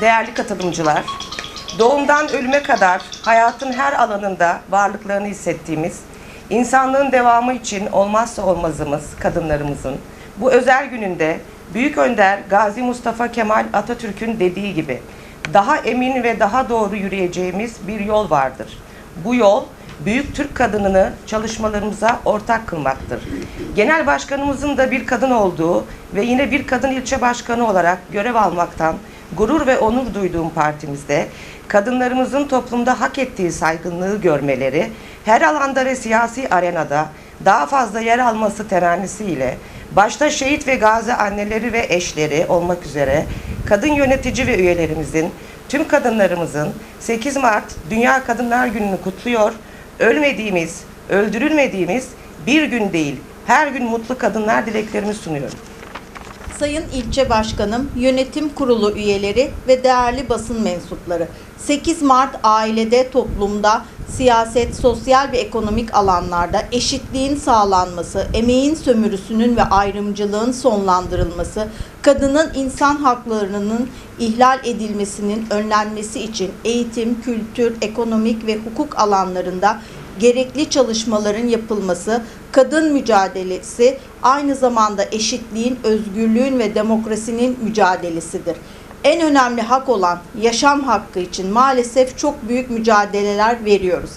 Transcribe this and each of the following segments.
değerli katılımcılar, doğumdan ölüme kadar hayatın her alanında varlıklarını hissettiğimiz, insanlığın devamı için olmazsa olmazımız kadınlarımızın bu özel gününde Büyük Önder Gazi Mustafa Kemal Atatürk'ün dediği gibi daha emin ve daha doğru yürüyeceğimiz bir yol vardır. Bu yol büyük Türk kadınını çalışmalarımıza ortak kılmaktır. Genel başkanımızın da bir kadın olduğu ve yine bir kadın ilçe başkanı olarak görev almaktan gurur ve onur duyduğum partimizde kadınlarımızın toplumda hak ettiği saygınlığı görmeleri, her alanda ve siyasi arenada daha fazla yer alması temennisiyle başta şehit ve gazi anneleri ve eşleri olmak üzere kadın yönetici ve üyelerimizin, tüm kadınlarımızın 8 Mart Dünya Kadınlar Günü'nü kutluyor. Ölmediğimiz, öldürülmediğimiz bir gün değil, her gün mutlu kadınlar dileklerimi sunuyorum. Sayın İlçe Başkanım, Yönetim Kurulu üyeleri ve değerli basın mensupları. 8 Mart ailede, toplumda, siyaset, sosyal ve ekonomik alanlarda eşitliğin sağlanması, emeğin sömürüsünün ve ayrımcılığın sonlandırılması, kadının insan haklarının ihlal edilmesinin önlenmesi için eğitim, kültür, ekonomik ve hukuk alanlarında gerekli çalışmaların yapılması, kadın mücadelesi aynı zamanda eşitliğin, özgürlüğün ve demokrasinin mücadelesidir. En önemli hak olan yaşam hakkı için maalesef çok büyük mücadeleler veriyoruz.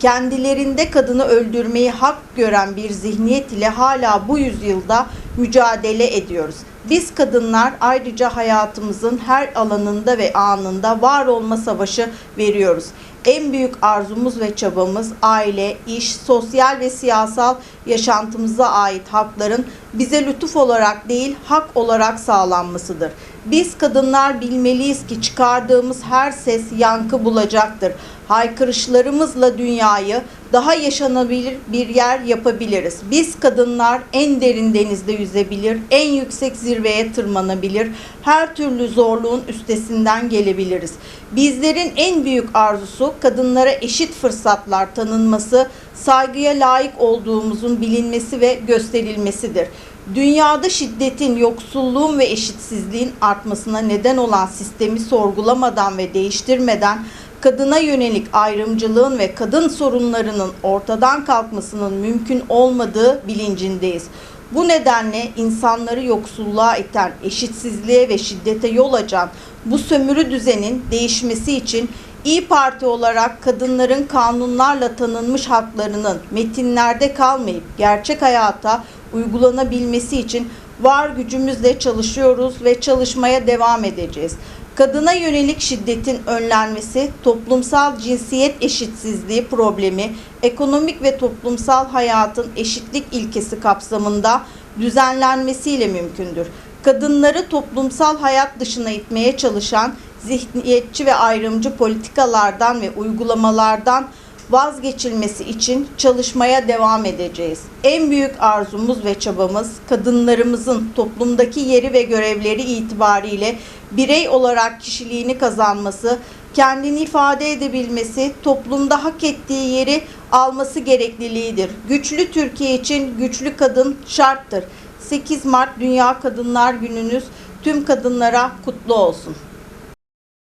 Kendilerinde kadını öldürmeyi hak gören bir zihniyet ile hala bu yüzyılda mücadele ediyoruz. Biz kadınlar ayrıca hayatımızın her alanında ve anında var olma savaşı veriyoruz. En büyük arzumuz ve çabamız aile, iş, sosyal ve siyasal yaşantımıza ait hakların bize lütuf olarak değil hak olarak sağlanmasıdır. Biz kadınlar bilmeliyiz ki çıkardığımız her ses yankı bulacaktır. Haykırışlarımızla dünyayı daha yaşanabilir bir yer yapabiliriz. Biz kadınlar en derin denizde yüzebilir, en yüksek zirveye tırmanabilir, her türlü zorluğun üstesinden gelebiliriz. Bizlerin en büyük arzusu kadınlara eşit fırsatlar tanınması, saygıya layık olduğumuzun bilinmesi ve gösterilmesidir. Dünyada şiddetin, yoksulluğun ve eşitsizliğin artmasına neden olan sistemi sorgulamadan ve değiştirmeden kadına yönelik ayrımcılığın ve kadın sorunlarının ortadan kalkmasının mümkün olmadığı bilincindeyiz. Bu nedenle insanları yoksulluğa iten, eşitsizliğe ve şiddete yol açan bu sömürü düzenin değişmesi için İyi Parti olarak kadınların kanunlarla tanınmış haklarının metinlerde kalmayıp gerçek hayata uygulanabilmesi için var gücümüzle çalışıyoruz ve çalışmaya devam edeceğiz. Kadına yönelik şiddetin önlenmesi, toplumsal cinsiyet eşitsizliği problemi, ekonomik ve toplumsal hayatın eşitlik ilkesi kapsamında düzenlenmesiyle mümkündür. Kadınları toplumsal hayat dışına itmeye çalışan zihniyetçi ve ayrımcı politikalardan ve uygulamalardan vazgeçilmesi için çalışmaya devam edeceğiz. En büyük arzumuz ve çabamız kadınlarımızın toplumdaki yeri ve görevleri itibariyle birey olarak kişiliğini kazanması, kendini ifade edebilmesi, toplumda hak ettiği yeri alması gerekliliğidir. Güçlü Türkiye için güçlü kadın şarttır. 8 Mart Dünya Kadınlar Gününüz tüm kadınlara kutlu olsun.